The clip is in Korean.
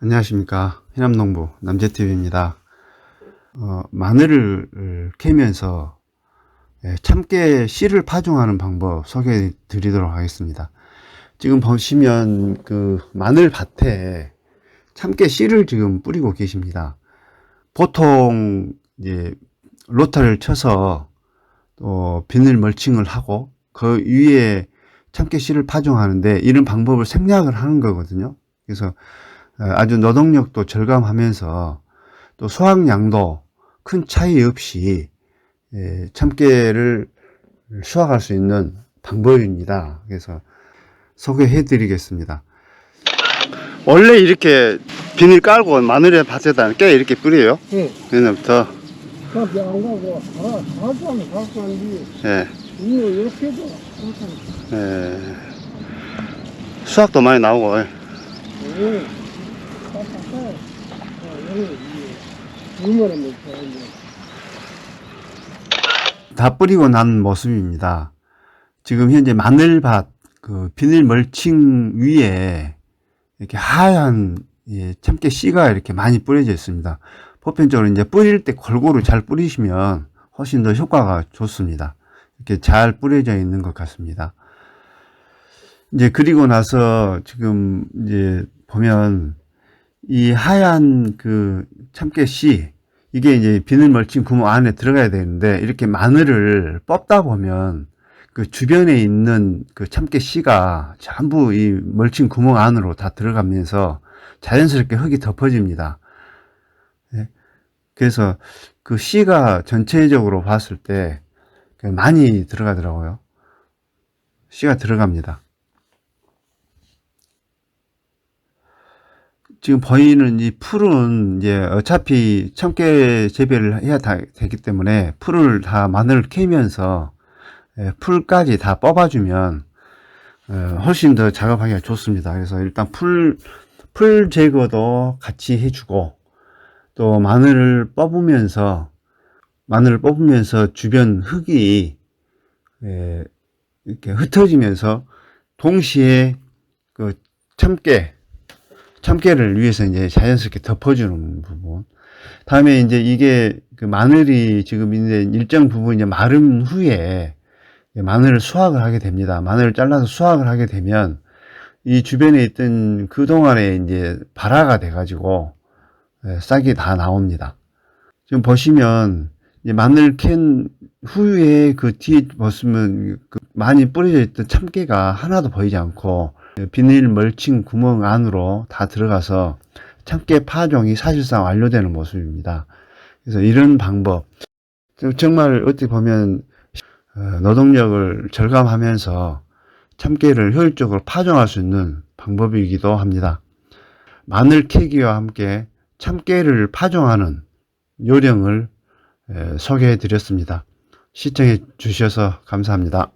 안녕하십니까. 해남농부 남재TV입니다. 어, 마늘을 캐면서 예, 참깨 씨를 파종하는 방법 소개해 드리도록 하겠습니다. 지금 보시면 그 마늘 밭에 참깨 씨를 지금 뿌리고 계십니다. 보통 이제 로타를 쳐서 또 비닐 멀칭을 하고 그 위에 참깨 씨를 파종하는데 이런 방법을 생략을 하는 거거든요. 그래서 어, 아주 노동력도 절감하면서 또 수확량도 큰 차이 없이 예, 참깨를 수확할 수 있는 방법입니다. 그래서 소개해 드리겠습니다. 원래 이렇게 비닐 깔고 마늘에 밭에다 깨 이렇게 뿌려요. 예, 그다음부터 그렇게 안 가고, 아, 가까운 가까운데, 예, 이거 이렇게도 가까운. 예, 수확도 많이 나오고 예. 다 뿌리고 난 모습입니다. 지금 현재 마늘밭 그 비닐 멀칭 위에 이렇게 하얀 예, 참깨 씨가 이렇게 많이 뿌려져 있습니다. 보편적으로 이제 뿌릴 때 골고루 잘 뿌리시면 훨씬 더 효과가 좋습니다. 이렇게 잘 뿌려져 있는 것 같습니다. 이제 그리고 나서 지금 이제 보면 이 하얀 그 참깨 씨 이게 이제 비늘 멀칭 구멍 안에 들어가야 되는데 이렇게 마늘을 뽑다 보면 그 주변에 있는 그 참깨 씨가 전부 이 멀칭 구멍 안으로 다 들어가면서 자연스럽게 흙이 덮어집니다. 예. 그래서 그 씨가 전체적으로 봤을 때 많이 들어가더라고요. 씨가 들어갑니다. 지금 보이는 이 풀은 이제 어차피 참깨 재배를 해야 다, 되기 때문에 풀을 다 마늘을 캐면서 예, 풀까지 다 뽑아주면 어, 훨씬 더 작업하기가 좋습니다. 그래서 일단 풀, 풀 제거도 같이 해주고 또 마늘을 뽑으면서 마늘을 뽑으면서 주변 흙이 예, 이렇게 흩어지면서 동시에 그 참깨 참깨를 위해서 이제 자연스럽게 덮어주는 부분. 다음에 이제 이게 그 마늘이 지금 이제 일정 부분 이제 마른 후에 마늘을 수확을 하게 됩니다. 마늘을 잘라서 수확을 하게 되면 이 주변에 있던 그동안에 이제 발화가 돼가지고 예, 싹이 다 나옵니다. 지금 보시면 마늘 캔 후에 그 뒤에 보시면 그 많이 뿌려져 있던 참깨가 하나도 보이지 않고 비닐 멀칭 구멍 안으로 다 들어가서 참깨 파종이 사실상 완료되는 모습입니다. 그래서 이런 방법 정말 어떻게 보면 어, 노동력을 절감하면서 참깨를 효율적으로 파종할 수 있는 방법이기도 합니다. 마늘 캐기와 함께 참깨를 파종하는 요령을 소개해 드렸습니다. 시청해 주셔서 감사합니다.